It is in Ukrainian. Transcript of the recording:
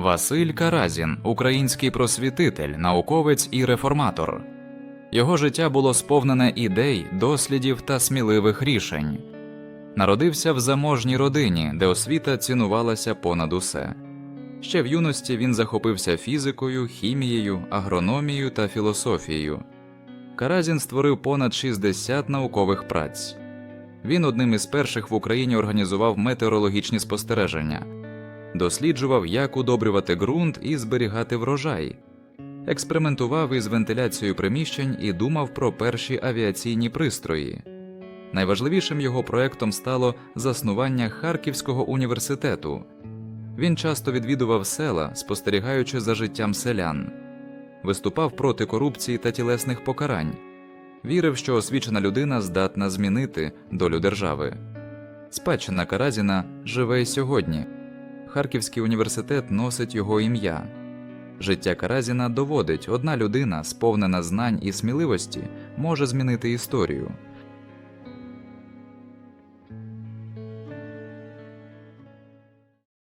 Василь Каразін, український просвітитель, науковець і реформатор. Його життя було сповнене ідей, дослідів та сміливих рішень. Народився в заможній родині, де освіта цінувалася понад усе. Ще в юності він захопився фізикою, хімією, агрономією та філософією. Каразін створив понад 60 наукових праць. Він одним із перших в Україні організував метеорологічні спостереження, досліджував, як удобрювати ґрунт і зберігати врожай, експериментував із вентиляцією приміщень і думав про перші авіаційні пристрої. Найважливішим його проектом стало заснування Харківського університету. Він часто відвідував села, спостерігаючи за життям селян, виступав проти корупції та тілесних покарань, вірив, що освічена людина здатна змінити долю держави. Спадщина Каразіна живе й сьогодні. Харківський університет носить його ім'я. Життя Каразіна доводить, одна людина, сповнена знань і сміливості, може змінити історію.